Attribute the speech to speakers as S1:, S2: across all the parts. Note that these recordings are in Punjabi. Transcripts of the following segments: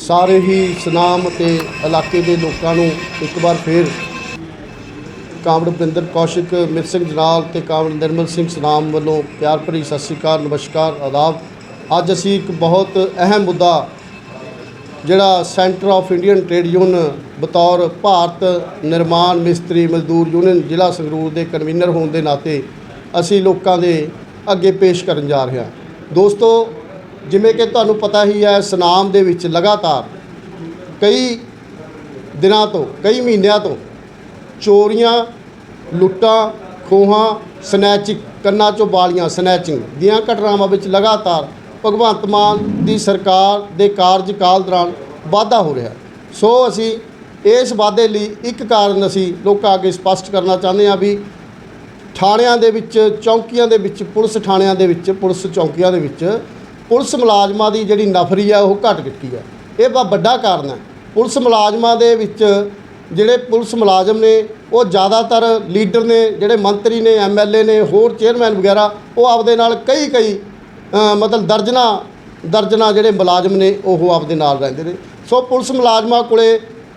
S1: ਸਾਰੇ ਹੀ ਸੁਨਾਮ ਅਤੇ ਇਲਾਕੇ ਦੇ ਲੋਕਾਂ ਨੂੰ ਇੱਕ ਵਾਰ ਫੇਰ ਕਾਮੜ ਬਿੰਦਰ ਕੌਸ਼ਿਕ ਮਿਤ ਸਿੰਘ ਜਨਾਲ ਤੇ ਕਾਮੜ ਨਿਰਮਲ ਸਿੰਘ ਸੁਨਾਮ ਵੱਲੋਂ ਪਿਆਰ ਭਰੀ ਸਤਿ ਸ਼੍ਰੀ ਅਕਾਲ, ਨਮਸਕਾਰ, ਆਦਾਬ। ਅੱਜ ਅਸੀਂ ਇੱਕ ਬਹੁਤ ਅਹਿਮ ਮੁੱਦਾ ਜਿਹੜਾ Centre of Indian Trade Union ਬਤੌਰ ਭਾਰਤ ਨਿਰਮਾਣ ਮਿਸਤਰੀ ਮਜ਼ਦੂਰ ਯੂਨੀਅਨ ਜ਼ਿਲ੍ਹਾ ਸੰਗਰੂਰ ਦੇ ਕਨਵੀਨਰ ਹੋਣ ਦੇ ਨਾਤੇ ਅਸੀਂ ਲੋਕਾਂ ਦੇ ਅੱਗੇ ਪੇਸ਼ ਕਰਨ ਜਾ ਰਹੇ ਹਾਂ। ਦੋਸਤੋ ਜਿਵੇਂ ਕਿ ਤੁਹਾਨੂੰ ਪਤਾ ਹੀ ਹੈ, ਸੁਨਾਮ ਦੇ ਵਿੱਚ ਲਗਾਤਾਰ ਕਈ ਦਿਨਾਂ ਤੋਂ, ਕਈ ਮਹੀਨਿਆਂ ਤੋਂ ਚੋਰੀਆਂ, ਲੁੱਟਾਂ, ਖੋਹਾਂ ਸਨੈਚਿੰਗ ਕੰਨਾਂ ਚੋਂ ਬਾਲੀਆਂ ਸਨੈਚਿੰਗ ਦੀਆਂ ਘਟਨਾਵਾਂ ਵਿੱਚ ਲਗਾਤਾਰ ਭਗਵੰਤ ਮਾਨ ਦੀ ਸਰਕਾਰ ਦੇ ਕਾਰਜਕਾਲ ਦੌਰਾਨ ਵਾਧਾ ਹੋ ਰਿਹਾ। ਸੋ ਅਸੀਂ ਇਸ ਵਾਧੇ ਲਈ ਇੱਕ ਕਾਰਨ ਅਸੀਂ ਲੋਕਾਂ ਅੱਗੇ ਸਪਸ਼ਟ ਕਰਨਾ ਚਾਹੁੰਦੇ ਹਾਂ ਵੀ ਥਾਣਿਆਂ ਦੇ ਵਿੱਚ, ਚੌਂਕੀਆਂ ਦੇ ਵਿੱਚ, ਪੁਲਿਸ ਥਾਣਿਆਂ ਦੇ ਵਿੱਚ, ਪੁਲਿਸ ਚੌਂਕੀਆਂ ਦੇ ਵਿੱਚ ਪੁਲਿਸ ਮੁਲਾਜ਼ਮਾਂ ਦੀ ਜਿਹੜੀ ਨਫਰੀ ਆ, ਉਹ ਘਟ ਚੁੱਕੀ ਹੈ ਇਹ ਬਾ ਵੱਡਾ ਕਾਰਨ ਹੈ ਪੁਲਿਸ ਮੁਲਾਜ਼ਮਾਂ ਦੇ ਵਿੱਚ ਜਿਹੜੇ ਪੁਲਿਸ ਮੁਲਾਜ਼ਮ ਨੇ, ਉਹ ਜ਼ਿਆਦਾਤਰ ਲੀਡਰ ਨੇ, ਜਿਹੜੇ ਮੰਤਰੀ ਨੇ ਐਮਐਲਏ ਨੇ, ਹੋਰ ਚੇਅਰਮੈਨ ਵਗੈਰਾ, ਉਹ ਆਪਦੇ ਨਾਲ ਕਈ ਕਈ ਮਤਲਬ ਦਰਜਨਾ ਦਰਜਨਾ ਜਿਹੜੇ ਮੁਲਾਜ਼ਮ ਨੇ, ਉਹ ਆਪਦੇ ਨਾਲ ਰਹਿੰਦੇ ਨੇ। ਸੋ ਪੁਲਿਸ ਮੁਲਾਜ਼ਮਾਂ ਕੋਲੇ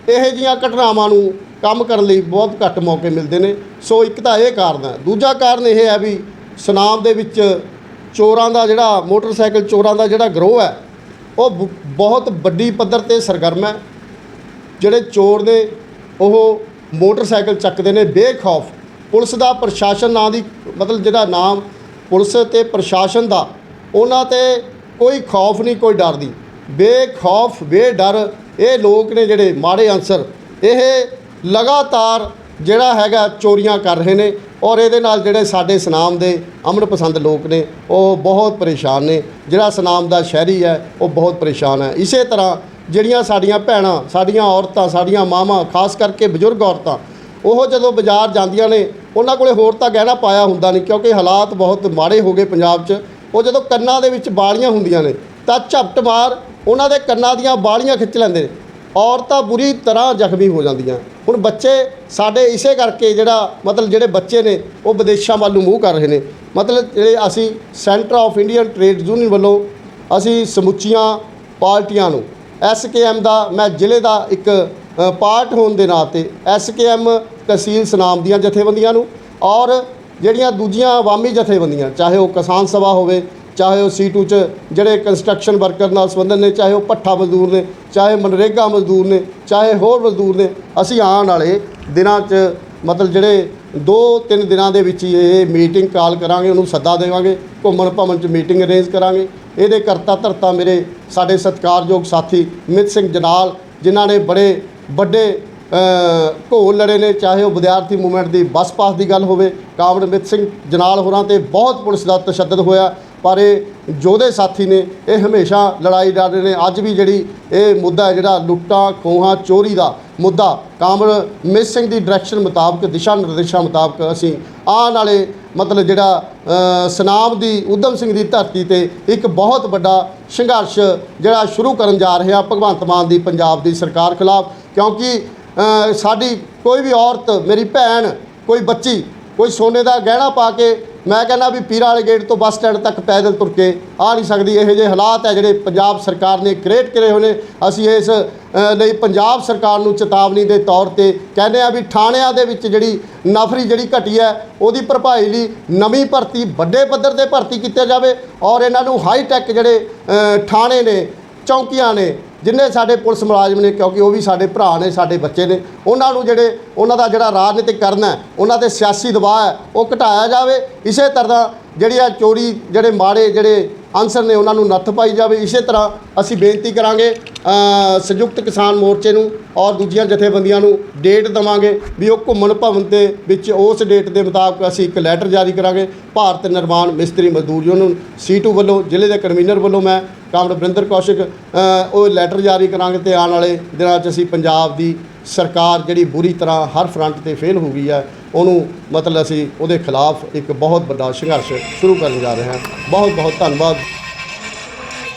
S1: ਇਹੋ ਜੀਆਂ ਘਟਨਾਵਾਂ ਨੂੰ ਕੰਮ ਕਰਨ ਲਈ ਬਹੁਤ ਘੱਟ ਮੌਕੇ ਮਿਲਦੇ ਨੇ। ਸੋ ਇੱਕ ਤਾਂ ਇਹ ਕਾਰਨ ਹੈ ਦੂਜਾ ਕਾਰਨ ਇਹ ਹੈ ਵੀ, ਸੁਨਾਮ ਦੇ ਵਿੱਚ ਚੋਰਾਂ ਦਾ ਜਿਹੜਾ ਮੋਟਰਸਾਈਕਲ ਚੋਰਾਂ ਦਾ ਜਿਹੜਾ ਗਰੋਹ ਹੈ, ਉਹ ਬ- ਬਹੁਤ ਵੱਡੀ ਪੱਧਰ ਤੇ ਸਰਗਰਮ ਹੈ। ਜਿਹੜੇ ਚੋਰ ਨੇ, ਉਹ ਮੋਟਰਸਾਈਕਲ ਚੱਕਦੇ ਨੇ ਬੇਖੌਫ। ਪੁਲਿਸ ਦਾ ਪ੍ਰਸ਼ਾਸਨ ਨਾਂ ਦੀ, ਮਤਲਬ ਜਿਹੜਾ ਨਾਮ ਪੁਲਿਸ ਤੇ ਪ੍ਰਸ਼ਾਸਨ ਦਾ, ਉਹਨਾਂ ਤੇ ਕੋਈ ਖੌਫ ਨਹੀਂ, ਕੋਈ ਡਰ ਦੀ ਬੇਖੌਫ, ਬੇਡਰ, ਇਹ ਲੋਕ ਨੇ ਜਿਹੜੇ ਮਾੜੇ ਅਨਸਰ। ਇਹ ਲਗਾਤਾਰ ਜਿਹੜਾ ਹੈਗਾ ਚੋਰੀਆਂ ਕਰ ਰਹੇ ਨੇ ਔਰ ਇਹਦੇ ਨਾਲ ਜਿਹੜੇ ਸਾਡੇ ਸਨਾਮ ਦੇ ਅਮਨ ਪਸੰਦ ਲੋਕ ਨੇ, ਉਹ ਬਹੁਤ ਪਰੇਸ਼ਾਨ ਨੇ। ਜਿਹੜਾ ਸਨਾਮ ਦਾ ਸ਼ਹਿਰੀ ਹੈ, ਉਹ ਬਹੁਤ ਪਰੇਸ਼ਾਨ ਹੈ। ਇਸੇ ਤਰ੍ਹਾਂ ਜਿਹੜੀਆਂ ਸਾਡੀਆਂ ਭੈਣਾਂ, ਸਾਡੀਆਂ ਔਰਤਾਂ, ਸਾਡੀਆਂ ਮਾਵਾਂ, ਖਾਸ ਕਰਕੇ ਬਜ਼ੁਰਗ ਔਰਤਾਂ, ਉਹ ਜਦੋਂ ਬਾਜ਼ਾਰ ਜਾਂਦੀਆਂ ਨੇ, ਉਹਨਾਂ ਕੋਲੇ ਹੋਰ ਤਾਂ ਗਹਿਣਾ ਪਾਇਆ ਹੁੰਦਾ ਨਹੀਂ, ਕਿਉਂਕਿ ਹਾਲਾਤ ਬਹੁਤ ਮਾੜੇ ਹੋ ਗਏ ਪੰਜਾਬ 'ਚ। ਉਹ ਜਦੋਂ ਕੰਨਾਂ ਦੇ ਵਿੱਚ ਬਾਲੀਆਂ ਹੁੰਦੀਆਂ ਨੇ, ਤਾਂ ਝਪਟ ਮਾਰ ਉਹਨਾਂ ਦੇ ਕੰਨਾਂ ਦੀਆਂ ਬਾਲੀਆਂ ਖਿੱਚ ਲੈਂਦੇ ਨੇ। ਔਰਤਾਂ ਬੁਰੀ ਤਰ੍ਹਾਂ ਜ਼ਖਮੀ ਹੋ ਜਾਂਦੀਆਂ। ਹੁਣ ਬੱਚੇ ਸਾਡੇ ਇਸੇ ਕਰਕੇ ਜਿਹੜਾ ਮਤਲਬ ਜਿਹੜੇ ਬੱਚੇ ਨੇ, ਉਹ ਵਿਦੇਸ਼ਾਂ ਵੱਲ ਨੂੰ ਮੂੰਹ ਕਰ ਰਹੇ ਨੇ। ਮਤਲਬ ਜਿਹੜੇ ਅਸੀਂ Centre of Indian Trade Union ਵੱਲੋਂ ਅਸੀਂ ਸਮੁੱਚੀਆਂ ਪਾਰਟੀਆਂ ਨੂੰ ਐਸਕੇਐਮ ਦਾ ਮੈਂ ਜ਼ਿਲ੍ਹੇ ਦਾ ਇੱਕ ਪਾਰਟ ਹੋਣ ਦੇ ਨਾਤੇ ਐਸਕੇਐਮ ਤਹਿਸੀਲ ਸੁਨਾਮ ਦੀਆਂ ਜਥੇਬੰਦੀਆਂ ਨੂੰ ਔਰ ਜਿਹੜੀਆਂ ਦੂਜੀਆਂ ਆਵਾਮੀ ਜਥੇਬੰਦੀਆਂ, ਚਾਹੇ ਉਹ ਕਿਸਾਨ ਸਭਾ ਹੋਵੇ ਚਾਹੇ ਉਹ ਸੀਟੂ ਚ ਜਿਹੜੇ ਕੰਸਟਰਕਸ਼ਨ ਵਰਕਰ ਨਾਲ ਸੰਬੰਧਿਤ ਨੇ, ਚਾਹੇ ਉਹ ਭੱਠਾ ਮਜ਼ਦੂਰ ਨੇ, ਚਾਹੇ ਮਨਰੇਗਾ ਮਜ਼ਦੂਰ ਨੇ, ਚਾਹੇ ਹੋਰ ਮਜ਼ਦੂਰ ਨੇ, ਅਸੀਂ ਆਉਣ ਵਾਲੇ ਦਿਨਾਂ 'ਚ ਮਤਲਬ ਜਿਹੜੇ ਦੋ ਤਿੰਨ ਦਿਨਾਂ ਦੇ ਵਿੱਚ ਹੀ ਇਹ ਮੀਟਿੰਗ ਕਾਲ ਕਰਾਂਗੇ, ਉਹਨੂੰ ਸੱਦਾ ਦੇਵਾਂਗੇ, ਘੁੰਮਣ ਭਵਨ 'ਚ ਮੀਟਿੰਗ ਅਰੇਂਜ ਕਰਾਂਗੇ। ਇਹਦੇ ਕਰਤਾ ਧਰਤਾ ਮੇਰੇ ਸਾਡੇ ਸਤਿਕਾਰਯੋਗ ਸਾਥੀ ਮਿਤ ਸਿੰਘ ਜਨਾਲ, ਜਿਨ੍ਹਾਂ ਨੇ ਬੜੇ ਵੱਡੇ ਘੋਲ ਲੜੇ ਨੇ, ਚਾਹੇ ਉਹ ਵਿਦਿਆਰਥੀ ਮੂਵਮੈਂਟ ਦੀ ਬੱਸ ਪਾਸ ਦੀ ਗੱਲ ਹੋਵੇ ਕਾਮੜ ਮਿਤ ਸਿੰਘ ਜਨਾਲ ਹੋਰਾਂ ਤੇ ਬਹੁਤ ਪੁਲਿਸ ਦਾ ਤਸ਼ੱਦਦ ਹੋਇਆ। ਪਰ ਇਹ ਯੋਧੇ ਸਾਥੀ ਨੇ, ਇਹ ਹਮੇਸ਼ਾ ਲੜਾਈ ਲੜ ਰਹੇ ਨੇ। ਅੱਜ ਵੀ ਜਿਹੜੀ ਇਹ ਮੁੱਦਾ ਹੈ, ਜਿਹੜਾ ਲੁੱਟਾਂ, ਖੋਹਾਂ, ਚੋਰੀ ਦਾ ਮੁੱਦਾ ਕਾਮੜ ਮਿਸ ਸਿੰਘ ਦੀ ਡਾਇਰੈਕਸ਼ਨ ਮੁਤਾਬਕ, ਦਿਸ਼ਾ ਨਿਰਦੇਸ਼ਾਂ ਮੁਤਾਬਕ ਅਸੀਂ ਆਉਣ ਵਾਲੇ ਮਤਲਬ ਜਿਹੜਾ ਸਨਾਮ ਦੀ ਉਦਮ ਸਿੰਘ ਦੀ ਧਰਤੀ ਤੇ ਇੱਕ ਬਹੁਤ ਵੱਡਾ ਸੰਘਰਸ਼ ਜਿਹੜਾ ਸ਼ੁਰੂ ਕਰਨ ਜਾ ਰਿਹਾ ਭਗਵੰਤ ਮਾਨ ਦੀ ਪੰਜਾਬ ਦੀ ਸਰਕਾਰ ਖਿਲਾਫ। ਕਿਉਂਕਿ ਸਾਡੀ ਕੋਈ ਵੀ ਔਰਤ, ਮੇਰੀ ਭੈਣ, ਕੋਈ ਬੱਚੀ, ਕੋਈ ਸੋਨੇ ਦਾ ਗਹਿਣਾ ਪਾ ਕੇ ਮੈਂ ਕਹਿੰਦਾ ਵੀ ਪੀਰਾਂ ਵਾਲੇ ਗੇਟ ਤੋਂ ਬੱਸ ਸਟੈਂਡ ਤੱਕ ਪੈਦਲ ਤੁਰ ਕੇ ਆ ਨਹੀਂ ਸਕਦੀ। ਇਹੋ ਜਿਹੇ ਹਾਲਾਤ ਹੈ ਜਿਹੜੇ ਪੰਜਾਬ ਸਰਕਾਰ ਨੇ ਕ੍ਰੀਏਟ ਕਰੇ ਹੋਏ ਨੇ। ਅਸੀਂ ਇਸ ਲਈ ਪੰਜਾਬ ਸਰਕਾਰ ਨੂੰ ਚੇਤਾਵਨੀ ਦੇ ਤੌਰ ਤੇ ਕਹਿੰਦੇ ਆ ਵੀ ਥਾਣਿਆਂ ਦੇ ਵਿੱਚ ਜਿਹੜੀ ਨਫਰੀ ਜਿਹੜੀ ਘਟੀ ਹੈ, ਉਹਦੀ ਭਰਪਾਈ ਲਈ ਨਵੀਂ ਭਰਤੀ, ਵੱਡੇ ਪੱਧਰ ਤੇ ਭਰਤੀ ਕੀਤੀ ਜਾਵੇ ਔਰ ਇਹਨਾਂ ਨੂੰ ਹਾਈ ਟੈਕ ਜਿਹੜੇ ਥਾਣੇ ਨੇ ਚੌਂਕੀਆਂ ਨੇ, ਜਿੰਨੇ ਸਾਡੇ ਪੁਲਿਸ ਮੁਲਾਜ਼ਮ ਨੇ, ਕਿਉਂਕਿ ਉਹ ਵੀ ਸਾਡੇ ਭਰਾ ਨੇ, ਸਾਡੇ ਬੱਚੇ ਨੇ, ਉਹਨਾਂ ਨੂੰ ਜਿਹੜੇ, ਉਹਨਾਂ ਦਾ ਜਿਹੜਾ ਰਾਜਨੀਤਿਕ ਕਰਨਾ ਹੈ, ਉਹਨਾਂ ਤੇ ਸਿਆਸੀ ਦਬਾਅ ਹੈ, ਉਹ ਘਟਾਇਆ ਜਾਵੇ। ਇਸੇ ਤਰ੍ਹਾਂ ਜਿਹੜੀ ਆ ਚੋਰੀ, ਜਿਹੜੇ ਮਾੜੇ, ਜਿਹੜੇ ਅਨਸਰ ਨੇ ਉਹਨਾਂ ਨੂੰ ਨੱਥ ਪਾਈ ਜਾਵੇ। ਇਸੇ ਤਰ੍ਹਾਂ ਅਸੀਂ ਬੇਨਤੀ ਕਰਾਂਗੇ ਸੰਯੁਕਤ ਕਿਸਾਨ ਮੋਰਚੇ ਨੂੰ ਔਰ ਦੂਜੀਆਂ ਜਥੇਬੰਦੀਆਂ ਨੂੰ ਡੇਟ ਦਵਾਂਗੇ ਵੀ ਉਹ ਘੁੰਮਣ ਭਵਨ ਦੇ ਵਿੱਚ ਉਸ ਡੇਟ ਦੇ ਮੁਤਾਬਕ ਅਸੀਂ ਇੱਕ ਲੈਟਰ ਜਾਰੀ ਕਰਾਂਗੇ। ਭਾਰਤ ਨਿਰਮਾਣ ਮਿਸਤਰੀ ਮਜ਼ਦੂਰ ਯੂਨੀਅਨ ਸੀਟੂ ਵੱਲੋਂ, ਜ਼ਿਲ੍ਹੇ ਦੇ ਕਨਵੀਨਰ ਵੱਲੋਂ ਮੈਂ ਕਾਮਰੇਡ ਬਰਿੰਦਰ ਕੌਸ਼ਿਕ ਉਹ ਲੈਟਰ ਜਾਰੀ ਕਰਾਂਗੇ ਤੇ ਆਉਣ ਵਾਲੇ ਦਿਨਾਂ 'ਚ ਅਸੀਂ ਪੰਜਾਬ ਦੀ ਸਰਕਾਰ ਜਿਹੜੀ ਬੁਰੀ ਤਰ੍ਹਾਂ ਹਰ ਫਰੰਟ ਤੇ ਫੇਲ ਹੋ ਗਈ ਹੈ, ਉਹਨੂੰ ਮਤਲਬ ਅਸੀਂ ਉਹਦੇ ਖਿਲਾਫ ਇੱਕ ਬਹੁਤ ਵੱਡਾ ਸੰਘਰਸ਼ ਸ਼ੁਰੂ ਕਰਨ ਜਾ ਰਹੇ ਹਾਂ। ਬਹੁਤ ਬਹੁਤ ਧੰਨਵਾਦ।